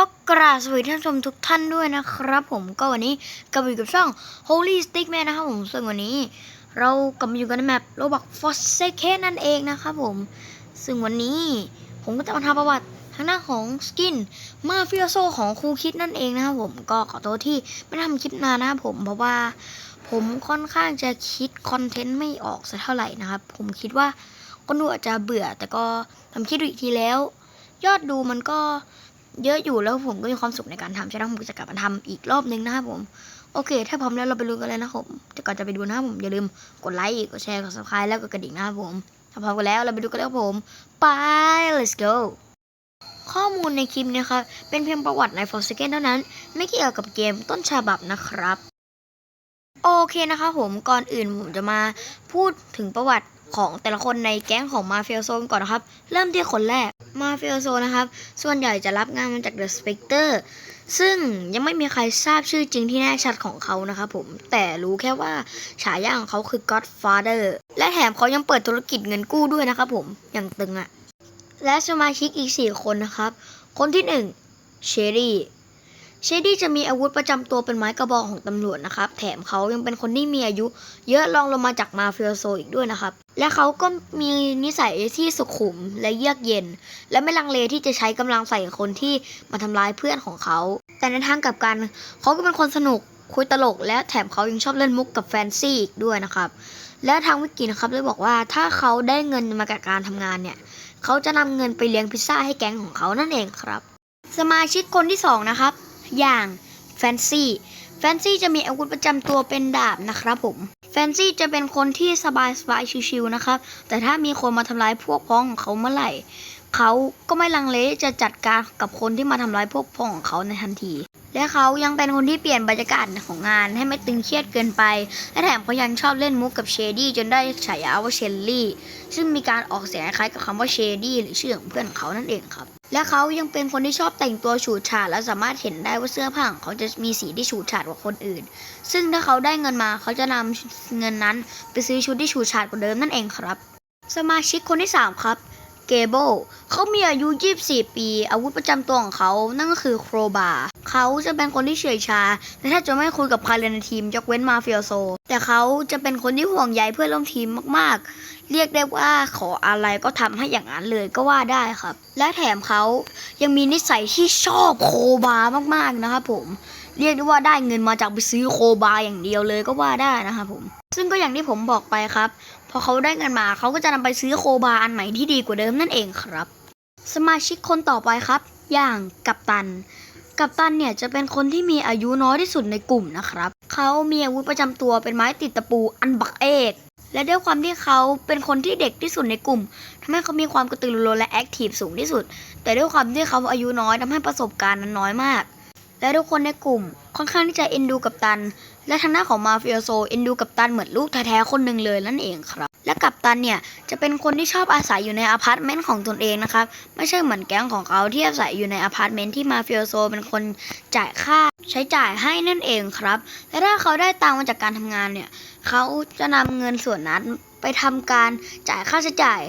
ก็กราบสวัสดีท่านชมทุกท่านด้วยนะครับ ผมก็วันนี้กลับมาอยู่กับช่อง Holy Stickman นะครับผมซึ่งวันนี้ เรากลับมาอยู่กันในแมปโรบอกฟอสเซเคนั่นเองนะครับผม ซึ่งวันนี้ผมก็จะมาทำประวัติทางหน้านของสกินมาฟิโอโซของครูคิดนั่นเองนะครับผมก็ขอโทษที่ไม่ได้ทำคลิปนานนะครับผมเพราะว่าผมค่อนข้างจะคิดคอนเทนต์ไม่ออกสักเท่าไหร่นะครับ ผมคิดว่าคนดูอาจจะเบื่อแต่ก็ทำคิดดูอีกทีแล้ว ยอดดูมันก็ เยอะอยู่แล้วผมก็มีความสุขในการทำฉะนั้นผมก็จะกลับมาทำอีกรอบนึงนะครับผม โอเค ถ้าพร้อมแล้วเราไปดูกันเลยนะครับผมแต่ก่อนจะไปดูนะครับผมอย่าลืมกดไลค์กดแชร์กด subscribe แล้วก็กระดิ่งนะครับผมถ้าพร้อมกันแล้วเราไปดูกันแล้วครับผมไป let's go ข้อมูลในคลิปนะครับเป็นเพียงประวัติใน f o r s a k e n เท่านั้น ไม่เกี่ยวกับเกมต้นฉบับนะครับ โอเคนะครับผมก่อนอื่นผมจะมาพูดถึงประวัติ ของแต่ละคนในแก๊งของมาเฟียโซนก่อนนะครับ เริ่มที่คนแรกมาเฟียโซนนะครับ ส่วนใหญ่จะรับงานมาจาก The Spectre ซึ่งยังไม่มีใครทราบชื่อจริงที่แน่ชัดของเขานะครับผมแต่รู้แค่ว่าฉายาของเขาคือ Godfather และแถมเขายังเปิดธุรกิจเงินกู้ด้วยนะครับผมอย่างตึงอะและสมาชิกอีก 4 คนนะครับ คนที่ 1 เชอรี่ เชดดี้จะมีอาวุธประจำตัวเป็นไม้กระบองของตำรวจนะครับ แถมเขายังเป็นคนที่มีอายุ เยอะรองลงมาจากมาเฟียโซอีกด้วยนะครับ และเขาก็มีนิสัยที่สุขุมและเยือกเย็น และไม่ลังเลที่จะใช้กำลังใส่คนที่มาทำร้ายเพื่อนของเขา แต่ในทางกลับกันเขาก็เป็นคนสนุกคุยตลก และแถมเขายังชอบเล่นมุกกับแฟนซี่อีกด้วยนะครับ และทางวิกินะครับได้บอกว่าถ้าเขาได้เงินมาจากการทำงานเนี่ยเขาจะนำเงินไปเลี้ยงพิซซ่าให้แก๊งของเขานั่นเองครับ สมาชิกคนที่สองนะครับ อย่างแฟนซี่แฟนซี่จะมีอาวุธประจำตัวเป็นดาบนะครับผมแฟนซี่จะเป็นคนที่สบายสบายๆชิวๆนะครับ แต่ถ้ามีคนมาทำร้ายพวกพ้องของเขาเมื่อไหร่ เขาก็ไม่ลังเลจะจัดการกับคนที่มาทำร้ายพวกพ้องของเขาในทันที และเขายังเป็นคนที่เปลี่ยนบรรยากาศของงานให้ไม่ตึงเครียดเกินไป และแถมเขายังชอบเล่นมุกกับเชดี้จนได้ฉายาว่าเชลลี่ ซึ่งมีการออกเสียงคล้ายกับคำว่าเชดี้หรือชื่อของเพื่อนของเขานั่นเองครับ และเขายังเป็นคนที่ชอบแต่งตัวฉูดฉาดและสามารถเห็นได้ว่าเสื้อผ้าของเขาจะมีสีที่ฉูดฉาดกว่าคนอื่น ซึ่งถ้าเขาได้เงินมาเขาจะนำเงินนั้น ไปซื้อชุดที่ฉูดฉาดกว่าเดิมนั่นเองครับ สมาชิกคนที่ 3 ครับ เกเบิลเขามีอายุ 24 ปี อาวุธประจำตัวของเขานั่นก็คือโครบาเขาจะเป็นคนที่เฉยชาและถ้าจะไม่คุยกับใครเลยในทีมยกเว้นมาเฟียโซ แต่เขาจะเป็นคนที่ห่วงใยเพื่อนร่วมทีมมากๆ เรียกได้ว่าขออะไรก็ทำให้อย่างนั้นเลยก็ว่าได้ครับ และแถมเขายังมีนิสัยที่ชอบโครบามากๆนะครับผม เรียกได้ว่าได้เงินมาจากไปซื้อโคบาอย่างเดียวเลยก็ว่าได้นะครับผม ซึ่งก็อย่างที่ผมบอกไปครับ พอเขาได้เงินมาเขาก็จะนำไปซื้อโคบาอันใหม่ที่ดีกว่าเดิมนั่นเองครับ สมาชิกคนต่อไปครับ อย่างกัปตัน กัปตันเนี่ยจะเป็นคนที่มีอายุน้อยที่สุดในกลุ่มนะครับเขามีอาวุธประจำตัวเป็นไม้ติดตะปูอันบักเอกและด้วยความที่เขาเป็นคนที่เด็กที่สุดในกลุ่มทำให้เขามีความกระตือรือร้นและแอคทีฟสูงที่สุด แต่ด้วยความที่เขาอายุน้อยทำให้ประสบการณ์นั้นน้อยมาก และทุกคนในกลุ่มค่อนข้างที่จะเอ็นดูกัปตัน และทางหน้าของมาเฟิโอโซเอ็นดูกัปตันเหมือนลูกแท้ๆคนหนึ่งเลยนั่นเองครับ และกัปตันเนี่ยจะเป็นคนที่ชอบอาศัยอยู่ในอพาร์ตเมนต์ของตนเองนะครับไม่ใช่เหมือนแก๊งของเขาที่อาศัยอยู่ในอพาร์ตเมนต์ที่มาเฟิโอโซเป็นคนจ่ายค่าใช้จ่ายให้นั่นเองครับและถ้าเขาได้ตังค์มาจากการทำงานเนี่ยเขาจะนำเงินส่วนนั้นไปทำการจ่ายค่าใช้จ่าย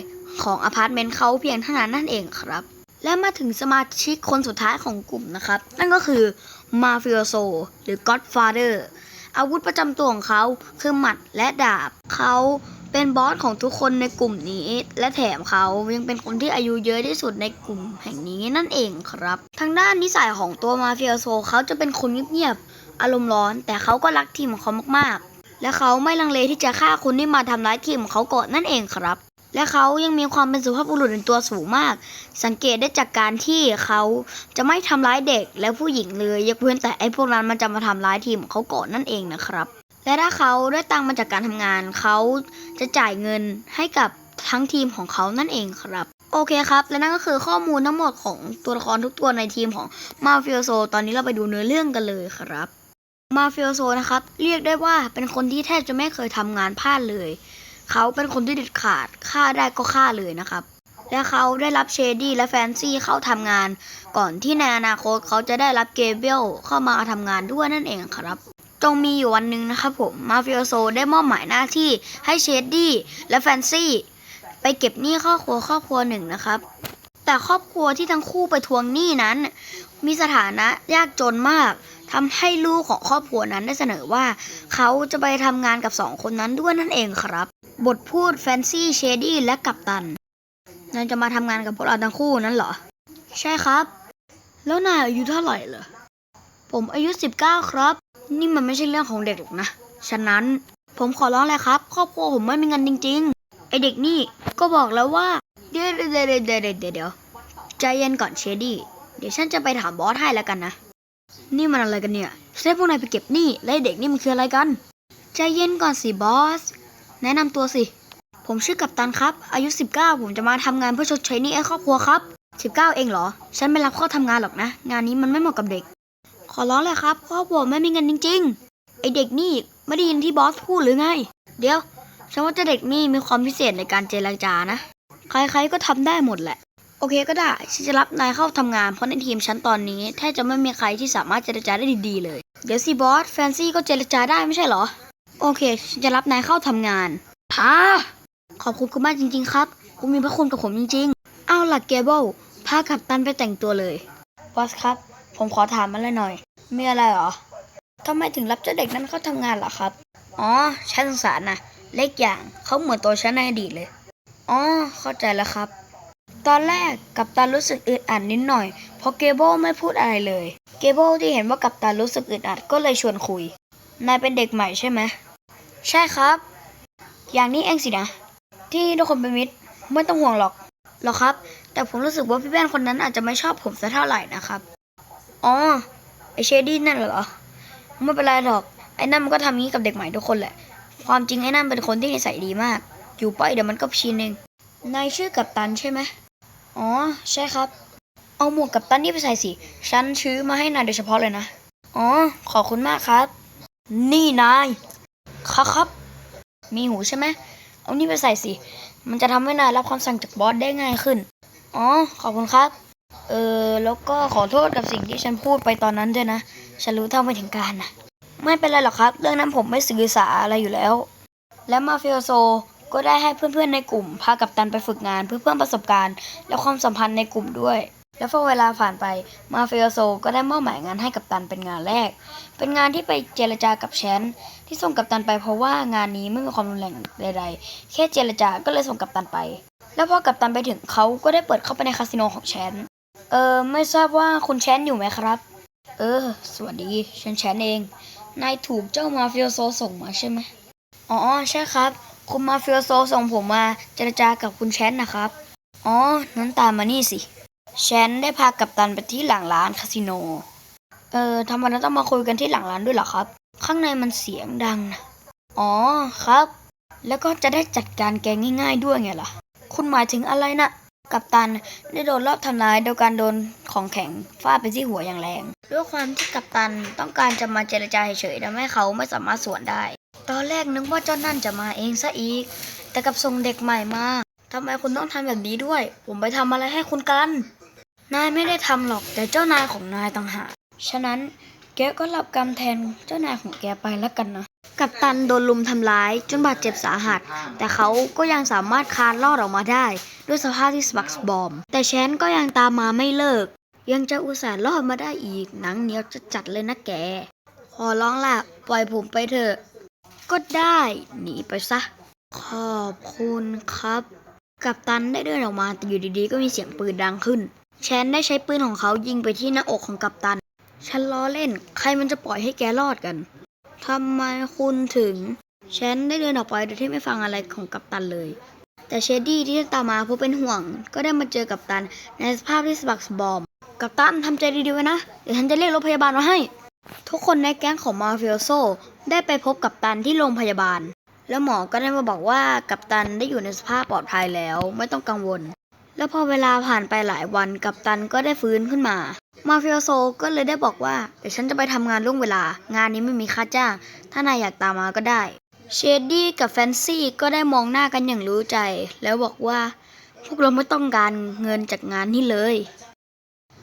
ของอพาร์ตเมนต์เขาเพียงเท่านั้นนั่นเองครับ และมาถึงสมาชิกคนสุดท้ายของกลุ่มนะครับ นั่นก็คือมาฟิโอโซหรือ Godfather อาวุธประจำตัวของเขาคือหมัดและดาบ เขาเป็นบอสของทุกคนในกลุ่มนี้ และแถมเขายังเป็นคนที่อายุเยอะที่สุดในกลุ่มแห่งนี้นั่นเองครับ ทางด้านนิสัยของตัวมาฟิโอโซเขาจะเป็นคนเงียบๆอารมณ์ร้อน แต่เขาก็รักทีมของเขามากๆ และเขาไม่ลังเลที่จะฆ่าคนที่มาทำร้ายทีมของเขาก่อนนั่นเองครับ และเขายังมีความเป็นสุภาพบุรุษในตัวสูงมาก สังเกตได้จากการที่เขาจะไม่ทำร้ายเด็กและผู้หญิงเลยยกเว้นแต่ไอ้พวกนั้นมันจะมาทำร้ายทีมของเขาก่อนนั่นเองนะครับ และถ้าเขาได้ตังมาจากการทำงาน เขาจะจ่ายเงินให้กับทั้งทีมของเขานั่นเองครับ โอเคครับ และนั่นก็คือข้อมูลทั้งหมดของตัวละครทุกตัวในทีมของมาฟิโอโซตอนนี้เราไปดูเนื้อเรื่องกันเลยครับมาฟิโอโซนะครับเรียกได้ว่าเป็นคนที่แทบจะไม่เคยทำงานพลาดเลย เขาเป็นคนที่เด็ดขาดฆ่าได้ก็ฆ่าเลยนะครับ และเขาได้รับเชดี้และแฟนซี่เข้าทำงาน ก่อนที่ในอนาคตเขาจะได้รับเกเบลเข้ามาทำงานด้วยนั่นเองครับจงมีอยู่วันหนึ่งนะครับผมมาฟิโอโซได้มอบหมายหน้าที่ให้เชดดี้และแฟนซี่ ไปเก็บหนี้ครอบครัวครอบครัวหนึ่งนะครับ แต่ครอบครัวที่ทั้งคู่ไปทวงหนี้นั้น มีสถานะยากจนมากทำให้ลูกของครอบครัวนั้นได้เสนอว่า เขาจะไปทำงานกับสองคนนั้นด้วยนั่นเองครับ บทพูดแฟนซี่เชดี้และกัปตันนายจะมาทำงานกับพวกเราทั้งคู่นั้นเหรอ ใช่ครับ แล้วนายอายุเท่าไหร่เหรอ ผมอายุ19ครับ นี่มันไม่ใช่เรื่องของเด็กหรอกนะ ฉะนั้นผมขอร้องเลยครับ ครอบครัวผมไม่มีเงินจริง ๆ ไอเด็กนี่ก็บอกแล้วว่า เดี๋ยวเดี๋ยวเดี๋ยวเดี๋ยวเดี๋ยวใจเย็นก่อนเชดี้ เดี๋ยวฉันจะไปถามบอสให้แล้วกันนะ นี่มันอะไรกันเนี่ยให้พวกนายไปเก็บหนี้และไอ้เด็กนี่มันคืออะไรกัน ใจเย็นก่อนสิบอส แนะนำตัวสิ ผมชื่อกัปตันครับ อายุ 19 ผมจะมาทำงานเพื่อชดใช้หนี้ให้ครอบครัวครับ 19 เองเหรอ ฉันไม่รับเข้าทำงานหรอกนะ งานนี้มันไม่เหมาะกับเด็ก ขอร้องเลยครับครอบครัวไม่มีเงินจริง ๆ ไอเด็กนี่ไม่ได้ยินที่บอสพูดหรือไง เดี๋ยว ฉันว่าเจ้าเด็กนี่มีความพิเศษในการเจรจานะ ใครๆก็ทำได้หมดแหละ โอเคก็ได้ ฉันจะรับนายเข้าทำงานเพราะในทีมฉันตอนนี้แทบจะไม่มีใครที่สามารถเจรจาได้ดีๆเลย เดี๋ยวสิบอสแฟนซี่ก็เจรจาได้ไม่ใช่เหรอ โอเคฉันจะรับนายเข้าทำงานพาขอบคุณคุณมากจริง ๆ ครับ คุณมีพระคุณกับผมจริง ๆ เอาล่ะเกเบิลพากัปตันไปแต่งตัวเลยบอสครับ ผมขอถามอะไรหน่อย มีอะไรเหรอทำไมถึงรับเจ้าเด็กนั้นเข้าทำงานเหรอครับ อ๋อฉันสงสารนะเล็กอย่างเขาเหมือนตัวฉันในอดีตเลย อ๋อ เข้าใจแล้วครับ ตอนแรกกัปตันรู้สึกอึดอัดนิดหน่อย เพราะเกเบิลไม่พูดอะไรเลย เกเบิลที่เห็นว่ากัปตันรู้สึกอึดอัดก็เลยชวนคุย นายเป็นเด็กใหม่ใช่ไหม ใช่ครับ อย่างนี้เองสินะ ที่ทุกคนเป็นมิตรไม่ต้องห่วงหรอกหรอกครับ แต่ผมรู้สึกว่าพี่แว่นคนนั้นอาจจะไม่ชอบผมสักเท่าไหร่นะครับ อ๋อ ไอเชดี้นั่นเหรอ ไม่เป็นไรหรอก ไอ้นั่นมันก็ทำงี้กับเด็กใหม่ทุกคนแหละ ความจริงไอ้นั่นเป็นคนที่นิสัยดีมาก อยู่ไปเดี๋ยวมันก็ชินเอง นายชื่อกัปตันใช่ไหมอ๋อ ใช่ครับ เอาหมวกกัปตันนี่ไปใส่สิ ฉันซื้อมาให้นายโดยเฉพาะเลยนะ อ๋อ ขอบคุณมากครับ นี่นาย ครับครับ มีหูใช่ไหมเอานี่ไปใส่สิ มันจะทำให้นายรับคำสั่งจากบอสได้ง่ายขึ้น อ๋อ ขอบคุณครับ เออ แล้วก็ขอโทษกับสิ่งที่ฉันพูดไปตอนนั้นด้วยนะ ฉันรู้เท่าไม่ถึงการนะไม่เป็นไรหรอกครับ เรื่องนั้นผมไม่สื่อสารอะไรอยู่แล้ว และมาฟิโอโซก็ได้ให้เพื่อนๆในกลุ่ม พากับตันไปฝึกงานเพื่อเพิ่มประสบการณ์ และความสัมพันธ์ในกลุ่มด้วย แล้วพอเวลาผ่านไปมาเฟิโอโซก็ได้มอบหมายงานให้กับตันเป็นงานแรก เป็นงานที่ไปเจรจากับแชนที่ส่งกับตันไปเพราะว่างานนี้ไม่มีความรุนแรงใดๆ แค่เจรจาก็เลยส่งกับตันไป แล้วพอกับตันไปถึงเขาก็ได้เปิดเข้าไปในคาสิโนของแชนเออไม่ทราบว่าคุณแชนอยู่ไหมครับ เออ สวัสดีฉันแชนเอง นายถูกเจ้ามาเฟิโอโซส่งมาใช่ไหมอ๋อใช่ครับ คุณมาเฟิโอโซส่งผมมาเจรจากับคุณแชนนะครับ อ๋อนั้นตามมานี่สิ แชนได้พากัปตันไปที่หลังร้านคาสิโน เออทำไมเราต้องมาคุยกันที่หลังร้านด้วยเหรอครับ ข้างในมันเสียงดังนะอ๋อครับ แล้วก็จะได้จัดการแกง่าย ๆด้วยไงล่ะ คุณหมายถึงอะไรนะกัปตันได้โดนรอบทำร้ายโดยการโดนของแข็งฟาดไปที่หัวอย่างแรง ด้วยความที่กัปตันต้องการจะมาเจรจาเฉยๆทำให้เขาไม่สามารถสวนได้ ตอนแรกนึกว่าเจ้านั่นจะมาเองซะอีก แต่กับส่งเด็กใหม่มาทำไมคุณต้องทำแบบนี้ด้วย ผมไปทำอะไรให้คุณกัน นายไม่ได้ทำหรอกแต่เจ้านายของนายต่างหาก ฉะนั้นแกก็รับกรรมแทนเจ้านายของแกไปแล้วกันนะ กัปตันโดนลุมทำร้ายจนบาดเจ็บสาหัส แต่เขาก็ยังสามารถคานรอดออกมาได้ ด้วยสภาพที่สบักสบอม แต่แชนก็ยังตามมาไม่เลิก ยังจะอุตส่าห์รอดมาได้อีก หนังเหนียวจะจัดเลยนะแก ขอร้องล่ะ ปล่อยผมไปเถอะ ก็ได้ หนีไปซะ ขอบคุณครับ กัปตันได้เดินออกมาแต่อยู่ดีๆ ก็มีเสียงปืนดังขึ้น แชนได้ใช้ปืนของเขายิงไปที่หน้าอกของกัปตัน ฉันล้อเล่น ใครมันจะปล่อยให้แกรอดกันทำไมคุณถึง แชนได้เดินออกไปโดยที่ไม่ฟังอะไรของกัปตันเลย แต่เชดดี้ที่ตามมาเพราะเป็นห่วง ก็ได้มาเจอกัปตันในสภาพที่สะบักสบอม กัปตันทำใจดีๆไว้นะ เดี๋ยวฉันจะเรียกรถพยาบาลมาให้ ทุกคนในแก๊งของมาฟิโอโซได้ไปพบกัปตันที่โรงพยาบาล แล้วหมอก็ได้มาบอกว่ากัปตันได้อยู่ในสภาพปลอดภัยแล้ว ไม่ต้องกังวล แล้วพอเวลาผ่านไปหลายวันกัปตันก็ได้ฟื้นขึ้นมา มาฟิโอโซก็เลยได้บอกว่า เดี๋ยวฉันจะไปทำงานล่วงเวลา งานนี้ไม่มีค่าจ้าง ถ้านายอยากตามมาก็ได้ เชดดี้กับแฟนซี่ก็ได้มองหน้ากันอย่างรู้ใจ แล้วบอกว่า พวกเราไม่ต้องการเงินจากงานนี้เลย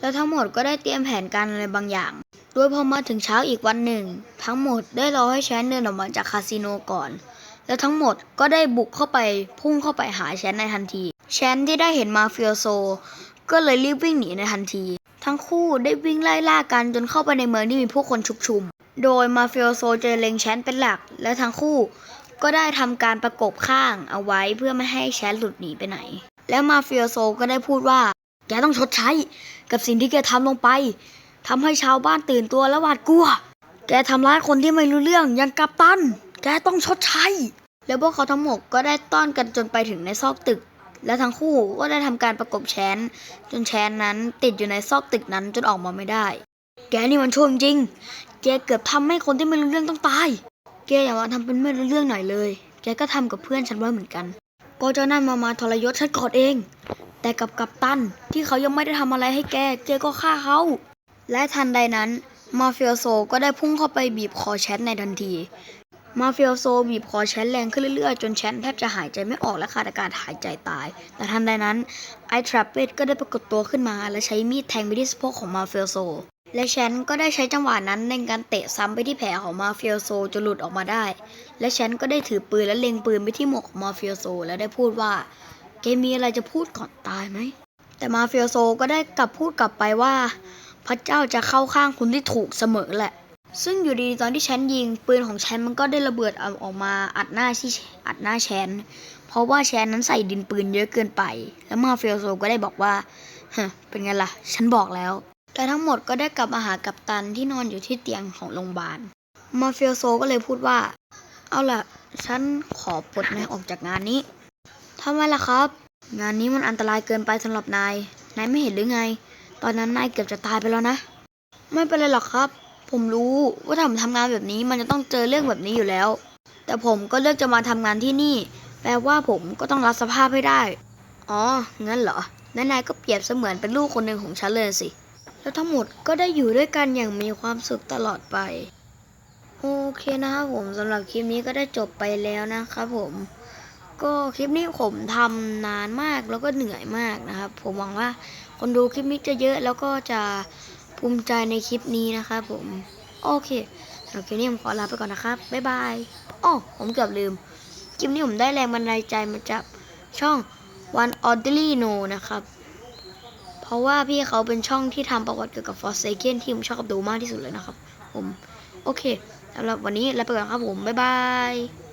แล้วทั้งหมดก็ได้เตรียมแผนการอะไรบางอย่างโดยพอมาถึงเช้าอีกวันหนึ่ง ทั้งหมดได้รอให้แชนเดินออกมาจากคาสิโนก่อน แล้วทั้งหมดก็ได้บุกเข้าไปพุ่งเข้าไปหาแชนในทันที แชนที่ได้เห็นมาเฟิโอโซ ก็เลยรีบวิ่งหนีในทันที ทั้งคู่ได้วิ่งไล่ล่ากันจนเข้าไปในเมืองที่มีผู้คนชุกชุม โดยมาเฟิโอโซเจอเลงแชนเป็นหลัก และทั้งคู่ก็ได้ทำการประกบข้างเอาไว้เพื่อไม่ให้แชนหลุดหนีไปไหน แล้วมาเฟิโอโซก็ได้พูดว่า แกต้องชดใช้กับสิ่งที่แกทำลงไปทำให้ชาวบ้านตื่นตัวและหวาดกลัว แกทำร้ายคนที่ไม่รู้เรื่องย่างกัปตัน แกต้องชดใช้ แล้วพวกเขาทั้งหมดก็ได้ต้อนกันจนไปถึงในซอกตึก และทั้งคู่ก็ได้ทำการประกบแชนจนแชนนั้นติดอยู่ในซอกตึกนั้นจนออกมาไม่ได้ แกนี่มันชั่วจริง แกเกือบทำให้คนที่ไม่รู้เรื่องต้องตาย แกอย่ามาทำเป็นไม่รู้เรื่องหน่อยเลย แกก็ทำกับเพื่อนฉันไว้เหมือนกันพอเจ้านั่นมามาทรยศฉันกอดเอง แต่กับกัปตันที่เขายังไม่ได้ทำอะไรให้แก แกก็ฆ่าเขา และทันใดนั้นมาเฟิโอโซก็ได้พุ่งเข้าไปบีบคอแชทในทันที มาเฟิโอโซบีบคอแชทแรงขึ้นเรื่อยๆ จนแชทแทบจะหายใจไม่ออกและขาดอากาศหายใจตาย แต่ทันใดนั้นไอทรัปเปตก็ได้ปรากฏตัวขึ้นมาและใช้มีดแทงไปที่สะโพกของมาเฟิโอโซ และแชนก็ได้ใช้จังหวะนั้นในการเตะซ้ำไปที่แผลของมาเฟิโอโซจนหลุดออกมาได้ และแชนก็ได้ถือปืนและเล็งปืนไปที่หมวกของมาเฟิโอโซ และได้พูดว่าแกมีอะไรจะพูดก่อนตายไหมแต่มาเฟิโอโซก็ได้กลับพูดกลับไปว่า พระเจ้าจะเข้าข้างคุณที่ถูกเสมอแหละ ซึ่งอยู่ดีๆตอนที่แชนยิงปืนของแชนมันก็ได้ระเบิดออกมาอัดหน้าที่อัดหน้าแชนเพราะว่าแชนนั้นใส่ดินปืนเยอะเกินไป แล้วมาเฟิโอโซก็ได้บอกว่าฮเป็นไงล่ะ ฉันบอกแล้ว แต่ทั้งหมดก็ได้กลับมาหากัปตันที่นอนอยู่ที่เตียงของโรงพยาบาล มาเฟิโอโซก็เลยพูดว่า เอาล่ะ ฉันขอปลดนายออกจากงานนี้ทำไมล่ะครับ งานนี้มันอันตรายเกินไปสำหรับนาย นายไม่เห็นหรือไง ตอนนั้นนายเกือบจะตายไปแล้วนะ ไม่เป็นไรหรอกครับ ผมรู้ว่าถ้าผมทำงานแบบนี้มันจะต้องเจอเรื่องแบบนี้อยู่แล้ว แต่ผมก็เลือกจะมาทำงานที่นี่ แปลว่าผมก็ต้องรับสภาพให้ได้ อ๋อ งั้นเหรอนั่นนายก็เปรียบเสมือนเป็นลูกคนหนึ่งของฉันเลยสิ แล้วทั้งหมดก็ได้อยู่ด้วยกันอย่างมีความสุขตลอดไป โอเคนะครับผมสำหรับคลิปนี้ก็ได้จบไปแล้วนะครับผม ก็คลิปนี้ผมทำนานมากแล้วก็เหนื่อยมากนะครับ ผมหวังว่าคนดูคลิปนี้จะเยอะแล้วก็จะ ภูมิใจในคลิปนี้นะครับผม โอเคสำหรับคลิปนี้ผมขอลาไปก่อนนะครับ บ๊ายบายอ๋อผมเกือบลืม คลิปนี้ผมได้แรงบันดาลใจมาจากช่อง One Oddly No นะครับ เพราะว่าพี่เขาเป็นช่องที่ทำประวัติเกี่ยวกับ Forsaken ที่ผมชอบดูมากที่สุดเลยนะครับ ผม โอเคสำหรับวันนี้ลาไปก่อนครับผม บ๊ายบาย